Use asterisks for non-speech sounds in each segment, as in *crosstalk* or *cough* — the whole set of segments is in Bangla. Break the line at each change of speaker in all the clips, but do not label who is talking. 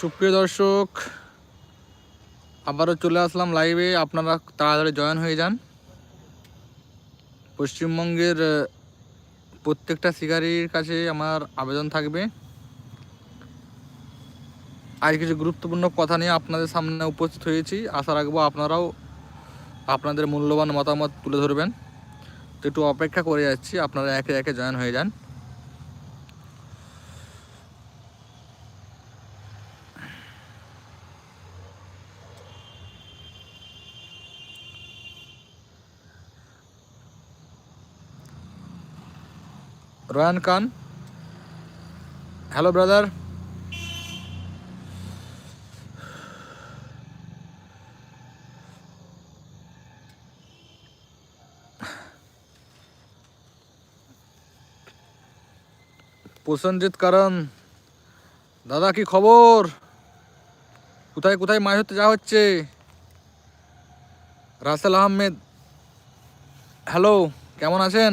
সুপ্রিয় দর্শক, আবারও চলে আসলাম লাইভে আপনারা তাড়াতাড়ি জয়েন হয়ে যান। পশ্চিমবঙ্গের প্রত্যেকটা শিকারির কাছে আমার আবেদন থাকবে। আর কিছু গুরুত্বপূর্ণ কথা নিয়ে আপনাদের সামনে উপস্থিত হয়েছি। আশা রাখব আপনারাও আপনাদের মূল্যবান মতামত তুলে ধরবেন। তো একটু অপেক্ষা করে যাচ্ছি। আপনারা একে একে জয়েন হয়ে যান। রয়ান খান। Hello, brother. প্রসেনজিৎ, কারণ দাদা কি খবর? কোথায় কোথায় মাছ ধরতে যাওয়া হচ্ছে? রাসেল আহমেদ। হ্যালো, কেমন আছেন?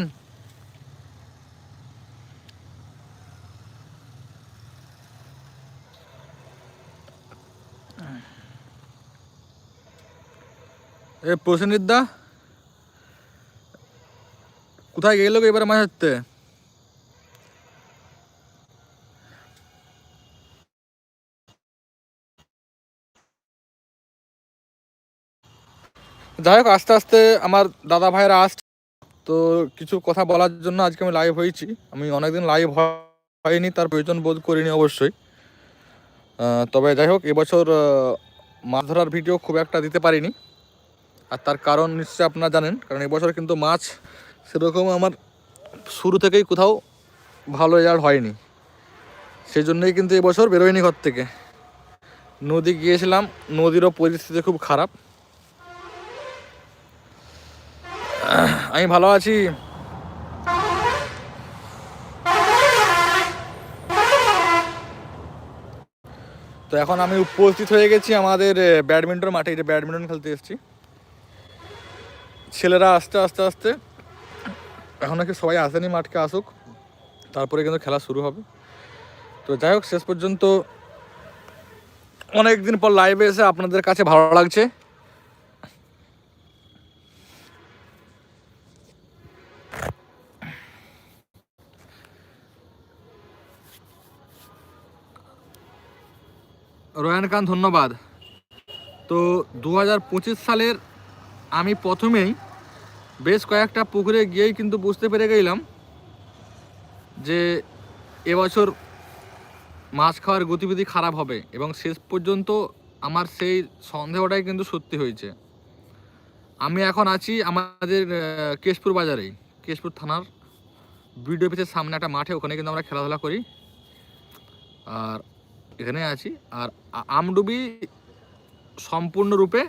এ প্রসেনজিদা কোথায় গেল এবারে মাছ ধরতে? যাই হোক, আস্তে আস্তে আমার দাদা ভাইরা আসছে। তো কিছু কথা বলার জন্য আজকে আমি লাইভ হয়েছি। আমি অনেকদিন লাইভ হয়নি, তার প্রয়োজন বোধ করিনি অবশ্যই। তবে যাই হোক, এবছর মাছ ধরার ভিডিও খুব একটা দিতে পারিনি। আর তার কারণ নিশ্চয়ই আপনারা জানেন, কারণ এবছর কিন্তু মাছ সেরকম আমার শুরু থেকেই কোথাও ভালো রেজাল্ট হয়নি। সেই জন্যই কিন্তু এবছর বেরোয়নি ঘর থেকে। নদী গিয়েছিলাম, নদীরও পরিস্থিতি খুব খারাপ। আমি ভালো আছি। তো এখন আমি উপস্থিত হয়ে গেছি আমাদের ব্যাডমিন্টন মাঠে। এটা ব্যাডমিন্টন খেলতে এসেছি। ছেলেরা আস্তে আস্তে আস্তে, এখন নাকি সবাই আসেনি মাঠকে আসুক, তারপরে কিন্তু খেলা শুরু হবে। তো যাই হোক, শেষ পর্যন্ত অনেক দিন পর লাইভে এসে আপনাদের কাছে ভালো লাগছে। রয়ান খান, ধন্যবাদ। তো দুহাজার পঁচিশ সালের আমি প্রথমেই বেশ কয়েকটা পুকুরে গিয়েই কিন্তু বুঝতে পেরে গেলাম যে এবছর মাছ খাওয়ার গতিবিধি খারাপ হবে এবং শেষ পর্যন্ত আমার সেই সন্দেহটাই কিন্তু সত্যি হয়েছে। আমি এখন আছি আমাদের কেশপুর বাজারেই। কেশপুর থানার বিডিও অফিসের সামনে একটা মাঠে, ওখানে কিন্তু আমরা খেলাধুলা করি। আর এখানে আছি। আর আমডুবি সম্পূর্ণরূপে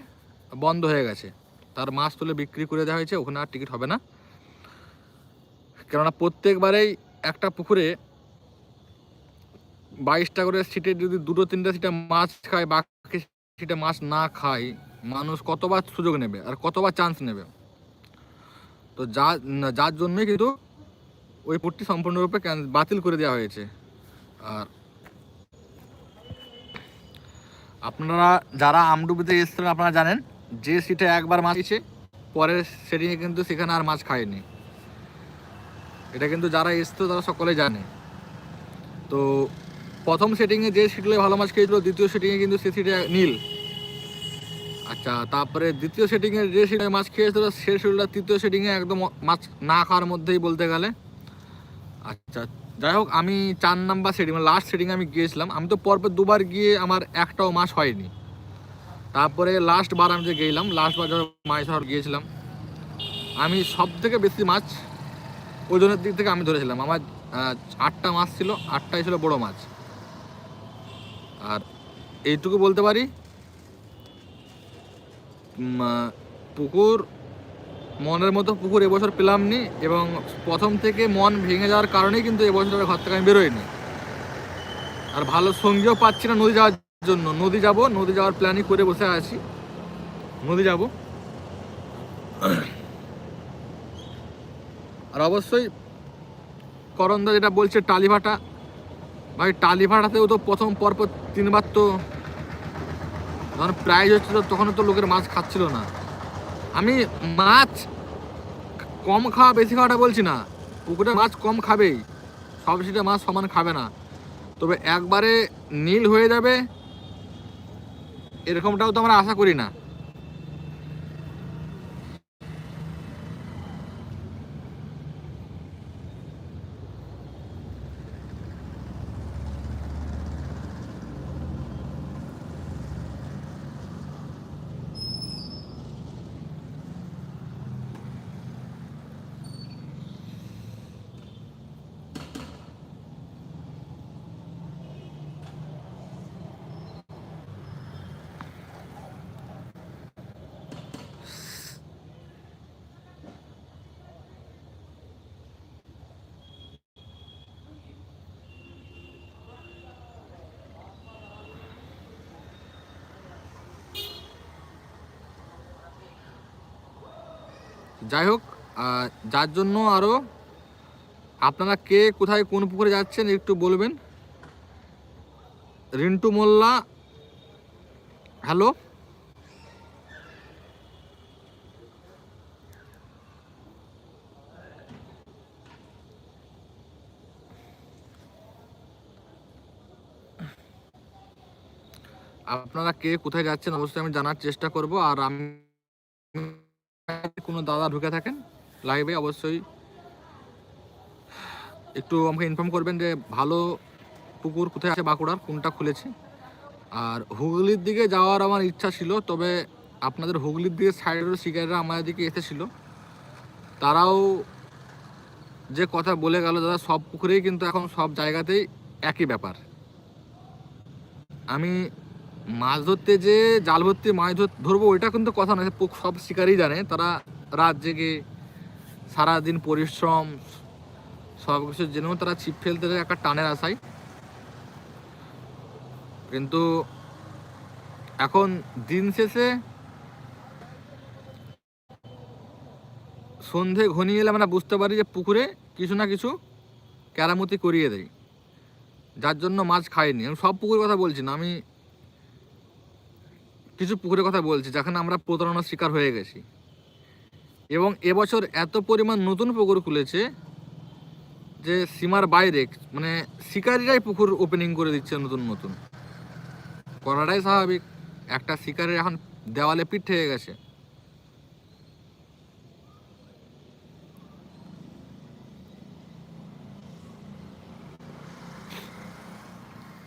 বন্ধ হয়ে গেছে। তার মাছ তুলে বিক্রি করে দেওয়া হয়েছে, ওখানে আর টিকিট হবে না। কেননা প্রত্যেকবারেই একটা পুকুরে বাইশটা করে সিটে যদি দুটো, তিনটা সিটে মাছ খায়, বাকি সিটে মাছ না খায়, মানুষ কতবার সুযোগ নেবে আর কতবার চান্স নেবে? তো যা, যার জন্যই কিন্তু ওই পুটটি সম্পূর্ণরূপে বাতিল করে দেওয়া হয়েছে। আর আপনারা যারা আমডুবিতে এসেছিলেন, আপনারা জানেন যে সিটে একবার মাছ দিয়েছে, পরের সেটিংয়ে কিন্তু সেখানে আর মাছ খায়নি। এটা কিন্তু যারা এসতো তারা সকলে জানে। তো প্রথম সেটিংয়ে যে সিটগুলো ভালো মাছ খেয়েছিল, দ্বিতীয় সেটিংয়ে কিন্তু সে সিটে নীল। আচ্ছা তারপরে দ্বিতীয় সেটিংয়ে যে সিটে মাছ খেয়েছিল, সে সিটটা তৃতীয় সেটিংয়ে একদম মাছ না খাওয়ার মধ্যেই বলতে গেলে। আচ্ছা যাই হোক, আমি চার নাম্বার সেটিং লাস্ট সেটিং আমি গিয়েছিলাম। আমি তো পরপর দুবার গিয়ে আমার একটাও মাছ হয়নি। তারপরে লাস্ট বার আমি যে গেলাম লাস্ট বার মাছ ধরার গিয়েছিলাম, আমি সব থেকে বেশি মাছ ওজনের দিক থেকে আমি ধরেছিলাম। আমার আটটা মাছ ছিল, আটটাই ছিল বড় মাছ। আর এইটুকু বলতে পারি পুকুর, মনের মতো পুকুর এবছর পেলাম নি এবং প্রথম থেকে মন ভেঙে যাওয়ার কারণেই কিন্তু এবছর ঘর থেকে আমি বেরোইনি। আর ভালো সঙ্গীও পাচ্ছি না নদী যাওয়ার জন্য নদী যাব, নদী যাওয়ার প্ল্যানই করে বসে আছি। নদী যাব। আর অবশ্যই করন্দা যেটা বলছে টালিভাটা, ভাই টালিভাটাতেও তো প্রথম পরপর তিনবার তো যখন প্রাইজ হচ্ছিল তখন তো লোকের মাছ খাচ্ছিল না। আমি মাছ কম খাওয়া, বেশি খাওয়াটা বলছি না, পুকুরে মাছ কম খাবেই, সব সিটে মাছ সমান খাবে না। তবে একবারে নীল হয়ে যাবে এরকমটাও তো আমরা আশা করি না। যাই হোক যার জন্য আরও আপনারা কে কোথায় কোন পুকুরে যাচ্ছেন একটু বলবেন। রিন্টু মোল্লা, হ্যালো? আপনারা কে কোথায় যাচ্ছেন অবশ্যই আমি জানার চেষ্টা করব, আর আমি কোনো দাদা ঢুকে থাকেন লাইভে অবশ্যই। একটু আমাকে ইনফর্ম করবেন যে ভালো পুকুর কোথায় আছে বাঁকুড়ার, কোনটা খুলেছে। আর হুগলির দিকে যাওয়ার আমার ইচ্ছা ছিল, তবে আপনাদের হুগলির দিকে সাইডের শিকারীরা আমাদের দিকে এসেছিল। তারাও যে কথা বলে গেল, দাদা, সব পুকুরেই কিন্তু এখন সব জায়গাতেই একই ব্যাপার। আমি মাছ ধরতে যে জাল ভর্তি মাছ ধর- ধরবো, ওইটা কিন্তু কথা নয়। সব শিকারই জানে। তারা রাত জেগে সারাদিন পরিশ্রম, সব কিছু জেনেও তারা ছিপ ফেলতে যায়, একটা টানের আশায়। কিন্তু এখন দিন শেষে সন্ধে ঘনিয়ে এলে আমরা বুঝতে পারি যে পুকুরে কিছু না কিছু কেরামতি করিয়ে দেয়। যার জন্য মাছ খায়নি আমি সব পুকুরের কথা বলছি না। আমি কিছু পুকুরের কথা বলছি, যেখানে আমরা প্রতারণার শিকার হয়ে গেছি। এবং এবছর এত পরিমাণ নতুন পুকুর খুলেছে যে সীমার বাইরে মানে শিকারিরাই পুকুর ওপেনিং করে দিচ্ছে নতুন নতুন। করাটাই স্বাভাবিক। একটা শিকারের এখন দেওয়ালে পিঠ হয়ে গেছে।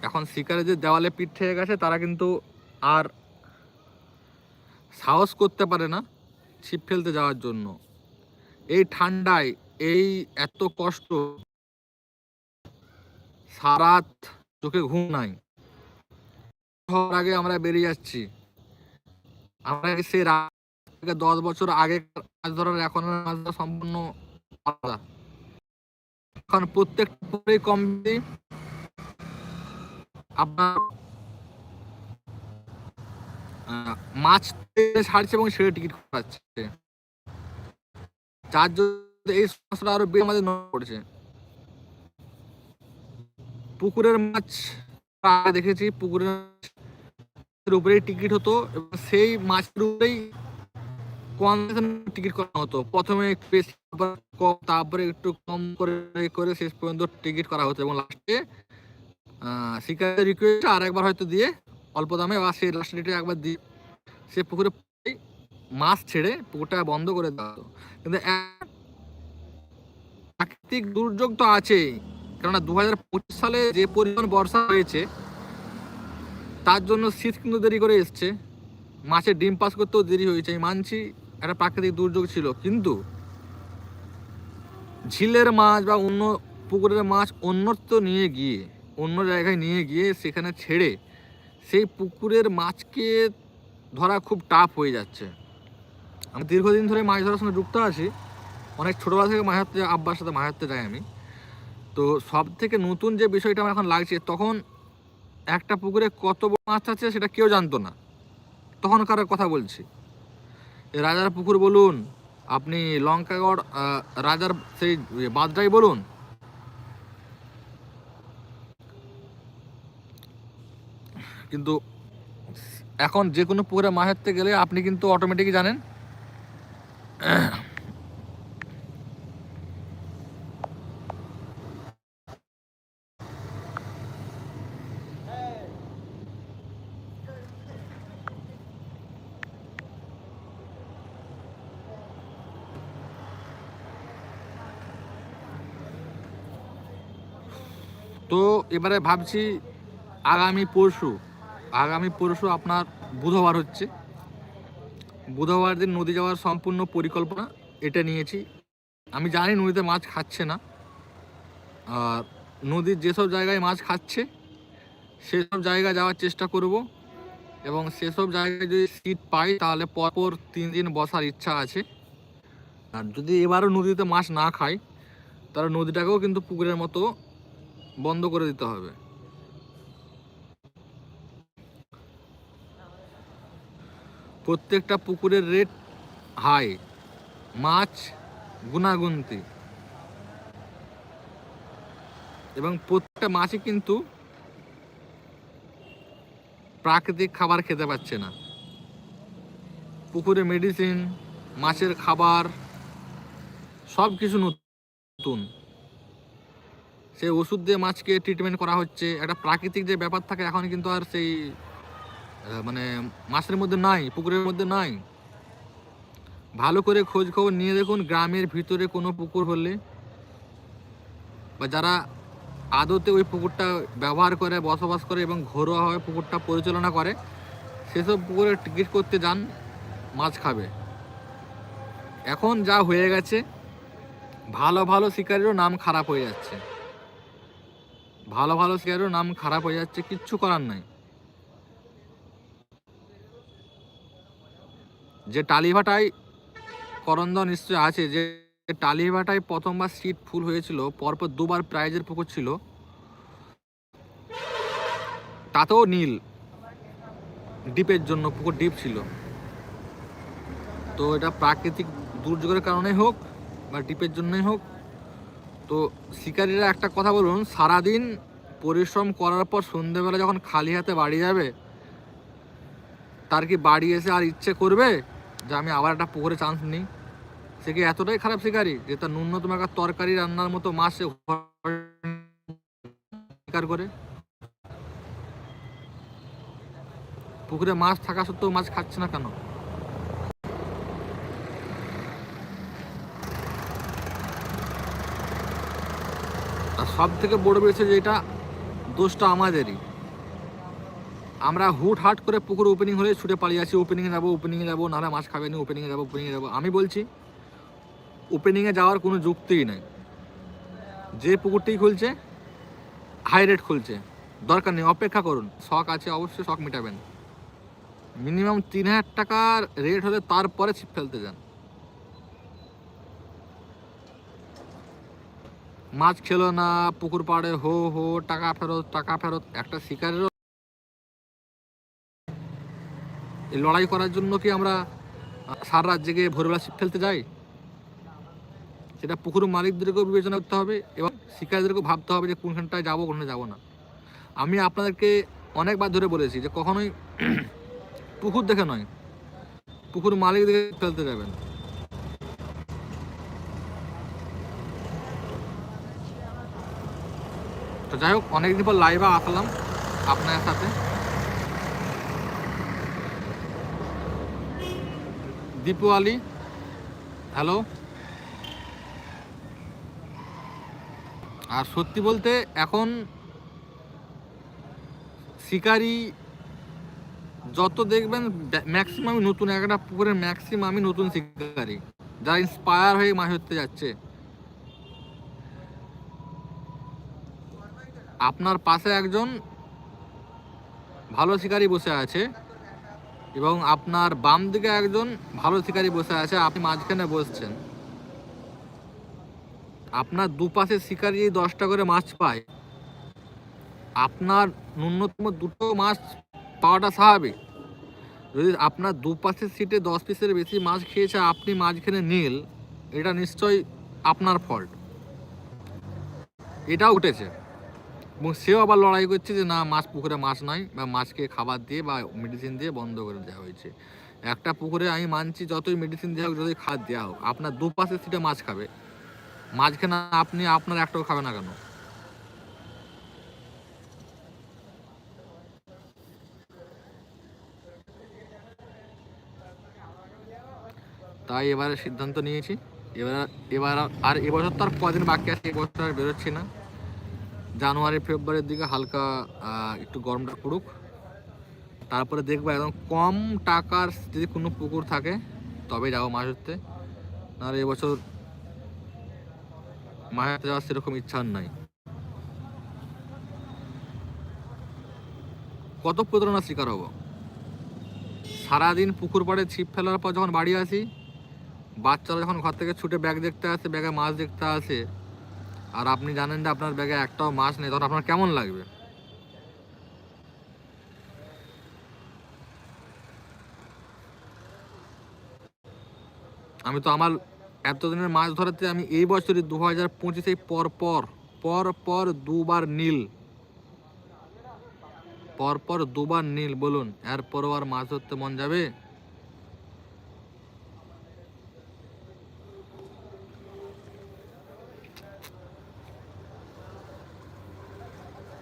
এখন শিকারে যে দেওয়ালে পিঠ হয়ে গেছে, তারা কিন্তু আর সাহস করতে পারে না ছিপ ফেলতে যাওয়ার জন্য। এই ঠান্ডায়, এই এত কষ্ট সারাত চোখে ঘুম নাই। হওয়ার আগে আমরা বেরিয়ে যাচ্ছি। আমরা রাত থেকে দশ বছর আগে মাছ ধরার এখন মাছ ধরা সম্পূর্ণ আলাদা। এখন প্রত্যেকটা কম আপনার মাছ ছাড়ছে এবং সেটা টিকিট করাচ্ছে যার জন্য এই সমস্যাটা আরও বেশি আমাদের পড়েছে। পুকুরের মাছ দেখেছি, পুকুরের উপরেই টিকিট হতো এবং সেই মাছের উপরেই কম টিকিট করা হতো। প্রথমে কম, তারপরে একটু কম করে করে শেষ পর্যন্ত টিকিট করা হতো এবং লাস্টে শিকারের রিকোয়েস্ট আর একবার হয়তো দিয়ে অল্প দামে, বা সেই লাস্ট একবার দিয়ে সে পুকুরে মাছ ছেড়ে পুকুরটা বন্ধ করে দেওয়া হতো। কিন্তু প্রাকৃতিক দুর্যোগ তো আছেই। কেননা দু হাজার পঁচিশ সালে যে পরিমাণ বর্ষা হয়েছে, তার জন্য শীত কিন্তু দেরি করে এসছে। মাছের ডিম পাস করতেও দেরি হয়েছে, আমি মানছি একটা প্রাকৃতিক দুর্যোগ ছিল। কিন্তু ঝিলের মাছ বা অন্য পুকুরের মাছ অন্যত্র নিয়ে গিয়ে, অন্য জায়গায় নিয়ে গিয়ে সেখানে ছেড়ে সেই পুকুরের মাছকে ধরা খুব টাফ হয়ে যাচ্ছে। আমি দীর্ঘদিন ধরে মাছ ধরার সঙ্গে যুক্ত আছি। অনেক ছোটোবেলা থেকে মাছ ধরতে আব্বার সাথে মাছ ধরতে যাই আমি। তো সব থেকে নতুন যে বিষয়টা আমার এখন লাগছে, তখন একটা পুকুরে কত বড় মাছ আছে সেটা কেউ জানতো না। তখনকার কথা বলছি। রাজার পুকুর বলুন, আপনি লঙ্কাগড় রাজার সেই বাদরাই বলুন কিন্তু এখন যে কোনো পুকুরে মাছ ধরতে গেলে আপনি কিন্তু অটোমেটিকই জানেন। তো এবারে ভাবছি আগামী পরশু আগামী পরশু আপনার বুধবার হচ্ছে। বুধবার দিন নদী যাওয়ার সম্পূর্ণ পরিকল্পনা এটা নিয়েছি। আমি জানি নদীতে মাছ খাচ্ছে না। আর নদীর যেসব জায়গায় মাছ খাচ্ছে, সেসব জায়গায় যাওয়ার চেষ্টা করব এবং সেসব জায়গায় যদি সিট পাই, তাহলে পরপর তিন দিন বসার ইচ্ছা আছে। আর যদি এবারও নদীতে মাছ না খাই, তাহলে নদীটাকেও কিন্তু পুকুরের মতো বন্ধ করে দিতে হবে। প্রত্যেকটা পুকুরের রেট হাই মাছ গুণাগুন্তি এবং প্রত্যেকটা মাছই কিন্তু প্রাকৃতিক খাবার খেতে পাচ্ছে না। পুকুরে মেডিসিন মাছের খাবার সব কিছু নতুন। সেই ওষুধ দিয়ে মাছকে ট্রিটমেন্ট করা হচ্ছে। একটা প্রাকৃতিক যে ব্যাপার থাকে, এখন কিন্তু আর সেই মানে মাছের মধ্যে নাই, পুকুরের মধ্যে নাই। ভালো করে খোঁজ খবর নিয়ে দেখুন গ্রামের ভিতরে কোনো পুকুর হলে। বা যারা আদতে ওই পুকুরটা ব্যবহার করে, বসবাস করে এবং ঘরোয়াভাবে পুকুরটা পরিচালনা করে, সেসব পুকুরে টিকিট করতে যান, মাছ খাবে। এখন যা হয়ে গেছে, ভালো ভালো শিকারেরও নাম খারাপ হয়ে যাচ্ছে। ভালো ভালো শিকারেরও নাম খারাপ হয়ে যাচ্ছে, কিচ্ছু করার নাই। যে টালিভাটায় করন্দ নিশ্চয় আছে, যে টালিভাটায় প্রথমবার সিট ফুল হয়েছিল, পরপর দুবার প্রাইজের পুকুর ছিল। তাতেও নীল, ডিপের জন্য পুকুর ডিপ ছিল। তো এটা প্রাকৃতিক দুর্যোগের কারণেই হোক বা ডিপের জন্যই হোক, তো শিকারীরা একটা কথা বলুন, সারাদিন পরিশ্রম করার পর সন্ধেবেলা যখন খালি হাতে বাড়ি যাবে, তার কি বাড়ি এসে আর ইচ্ছে করবে? যে আমি আবার একটা পুকুরে চান্স নিই। সে কি এতটাই খারাপ শিকারি যে তার ন্যূনতম একটা তরকারি রান্নার মতো মাছ সে শিকার করে? পুকুরে মাছ থাকা সত্ত্বেও মাছ খাচ্ছে না কেন? আর সব থেকে বড় বিষয় যেটা দোষটা আমাদেরই। আমরা হুট হাট করে পুকুর ওপেনিং হলে ছুটে পালিয়ে আছি ওপেনিংয়ে যাব ওপেনিংয়ে যাব নাহলে মাছ খাবে না ওপেনিংয়ে যাব ওপেনিংয়ে যাব। আমি বলছি ওপেনিংয়ে যাওয়ার কোনো যুক্তিই নেই। যে পুকুরটি খুলছে হাই রেট খুলছে। দরকার নেই, অপেক্ষা করুন। শখ আছে, অবশ্যই শখ মেটাবেন। মিনিমাম তিন হাজার টাকার রেট হলে তারপরে ছিপ ফেলতে যান। মাছ খেলো না, পুকুর পাড়ে হো হো, টাকা ফেরত টাকা ফেরত, একটা শিকারেরও এই লড়াই করার জন্য কি আমরা সারা জেগে ভোরবেলা ছিপ ফেলতে যাই? সেটা পুকুর মালিকদেরকেও বিবেচনা করতে হবে এবং শিকারীদেরকেও ভাবতে হবে যে কোনখানটায় যাব, কোনখানে যাব না। আমি আপনাদেরকে অনেকবার ধরে বলেছি যে কখনোই *clears throat* পুকুর দেখে নয় পুকুর মালিক দেখে ফেলতে যাবেন। তো যাই হোক, অনেকদিন পর লাইভে আসলাম আপনার সাথে। দীপু আলী। হ্যালো আর সত্যি বলতে এখন শিকারি যত দেখবেন ম্যাক্সিমামই নতুন, একটা পুকুরের ম্যাক্সিমামই নতুন শিকারি। যারা ইন্সপায়ার হয়ে মাছ ধরতে যাচ্ছে। আপনার পাশে একজন ভালো শিকারি বসে আছে। এবং আপনার বাম দিকে একজন ভালো শিকারি বসে আছে, আপনি মাঝখানে বসছেন। আপনার দুপাশে শিকারি দশটা করে মাছ পায়। আপনার ন্যূনতম দুটো মাছ পাওয়াটা স্বাভাবিক। যদি আপনার দুপাশের সিটে দশ পিসের বেশি মাছ খেয়েছে, আপনি মাঝখানে নীল, এটা নিশ্চয়ই আপনার ফল্ট এটাও উঠেছে। এবং সেও আবার লড়াই করছে যে না, মাছ পুকুরে মাছ নয়, বা মাছকে খাবার দিয়ে বা মেডিসিন দিয়ে বন্ধ করে দেওয়া হয়েছে। একটা পুকুরে আমি মানছি যতই মেডিসিন দেওয়া হোক, যতই খাদ দেওয়া হোক, আপনার দুপাশে সিটে মাছ খাবে। মাঝখানে আপনি, আপনার একটাও খাবে না কেন? তাই এবারে সিদ্ধান্ত নিয়েছি। এবার এবার আর এবছর তো আর কদিন বাকি আছে, এবছর আর বেরোচ্ছি না। জানুয়ারি, ফেব্রুয়ারির দিকে হালকা একটু গরমটা পড়ুক। তারপরে দেখব একদম কম টাকার যদি কোনো পুকুর থাকে তবে যাব মাছ ধরতে নাহলে এবছর মাছ ধরতে যাওয়ার সেরকম ইচ্ছা আর নাই। কত প্রতারণার শিকার হব? সারাদিন পুকুর পাড়ে ছিপ ফেলার পর যখন বাড়ি আসি, বাচ্চারা যখন ঘর থেকে ছুটে ব্যাগ দেখতে আসে, ব্যাগে মাছ দেখতে আসে আর আপনি জানেন যে আপনার ব্যাগে একটাও মাছ নেই, তখন আপনার কেমন লাগবে? আমি তো আমার এতদিনের মাছ ধরাতে আমি এই বছরই দু হাজার পঁচিশে পর পর পর পর দুবার নীল। পর পর দুবার নীল, বলুন। এরপরও আর মাছ ধরতে মন যাবে?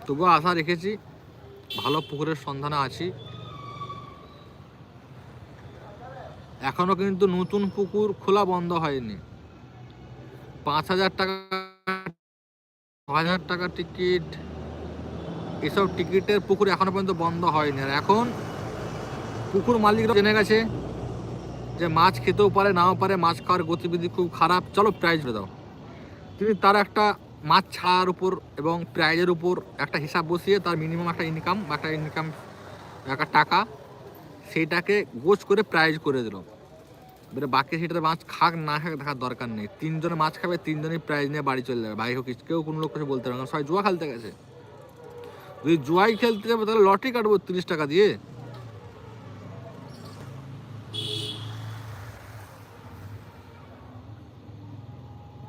তবুও আশা রেখেছি ভালো পুকুরের সন্ধানে আছি। এখনও কিন্তু নতুন পুকুর খোলা বন্ধ হয়নি। পাঁচ হাজার টাকা ছ হাজার টাকা টিকিট, এসব টিকিটের পুকুর এখনও পর্যন্ত বন্ধ হয়নি। আর এখন পুকুর মালিকরা জেনে গেছে যে মাছ খেতেও পারে, নাও পারে, মাছ খাওয়ার গতিবিধি খুব খারাপ। চলো প্রাইজ দাও। তিনি তার একটা মাছ ছাড়ার উপর এবং প্রাইজের উপর একটা হিসাব বসিয়ে তার মিনিমাম একটা ইনকাম বা একটা ইনকাম একটা টাকা সেইটাকে গোছ করে প্রাইজ করে দিল। এবারে বাকি সেটাতে মাছ খাক না খাক দেখার দরকার নেই। তিনজনে মাছ খাবে, তিনজনই প্রাইজ নিয়ে বাড়ি চলে যাবে। ভাই হোক, কেউ কোনো লোক কিছু বলতে পারবে না। সবাই জুয়া খেলতে গেছে। যদি জুয়াই খেলতে যাবে, তাহলে লটারি কাটবো তিরিশ টাকা দিয়ে।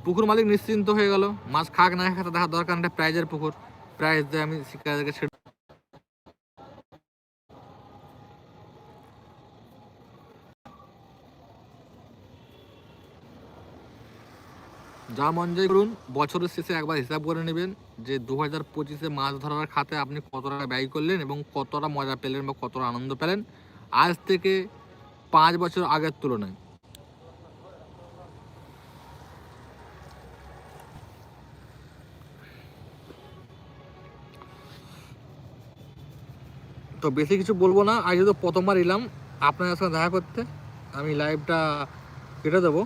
পুকুর মালিক নিশ্চিন্ত হয়ে গেল। মাছ খাক না খাক দেখার দরকার একটা প্রাইজের পুকুর। প্রাইজ দিয়ে আমি শিক্ষার্থীকে ছেড়ে যা মন যায় করুন, বছরের শেষে একবার হিসাব করে নেবেন যে দু হাজার পঁচিশে মাছ ধরার খাতে আপনি কত টাকা ব্যয় করলেন এবং কতটা মজা পেলেন বা কতটা আনন্দ পেলেন। আজ থেকে পাঁচ বছর আগের তুলনায়। তো বেশি কিছু বলব না। আজ তো প্রথমবার এলাম। আপনাদের সঙ্গে দেখা করতে। আমি লাইভটা কেটে দেবো।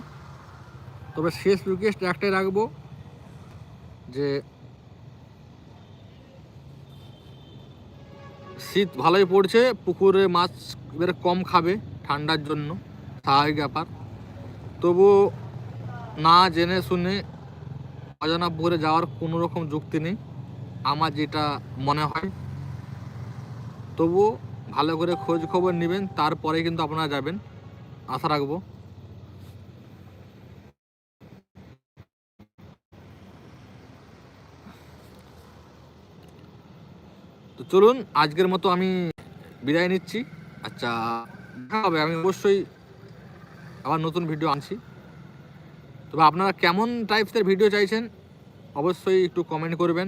তবে শেষ রিকোয়েস্ট একটাই রাখব যে, শীত ভালোই পড়ছে, পুকুরে মাছ এবারে কম খাবে ঠান্ডার জন্য। স্বাভাবিক ব্যাপার। তবু না জেনে শুনে অজানা পুকুরে যাওয়ার কোনো রকম যুক্তি নেই। আমার যেটা মনে হয় তবুও ভালো করে খোঁজ খবর নেবেন, তারপরে কিন্তু আপনারা যাবেন। আশা রাখব। তো চলুন, আজকের মতো আমি বিদায় নিচ্ছি। আচ্ছা দেখা হবে, আমি অবশ্যই আবার নতুন ভিডিও আনছি। তবে আপনারা কেমন টাইপসের ভিডিও চাইছেন, অবশ্যই একটু কমেন্ট করবেন।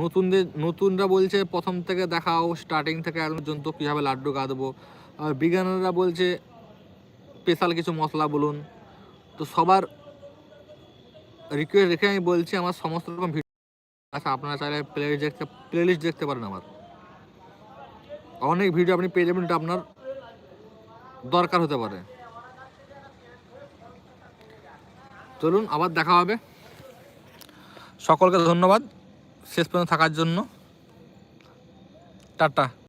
নতুনদের, নতুনরা বলছে প্রথম থেকে দেখাও স্টার্টিং থেকে এখন পর্যন্ত কীভাবে লাড্ডু কাঁদবো আর বিজ্ঞানীরা বলছে স্পেশাল কিছু মশলা বলুন। তো সবার রিকোয়েস্ট রেখে আমি বলছি, আমার সমস্ত রকম ভিডিও আচ্ছা আপনারা চাইলে প্লেলিস্ট দেখতে প্লেলিস্ট দেখতে পারেন আমার। অনেক ভিডিও আপনি পেয়ে যাবেন, এটা আপনার দরকার হতে পারে। চলুন, আবার দেখা হবে। সকলকে ধন্যবাদ। শেষ পর্যন্ত থাকার জন্য। টাটা।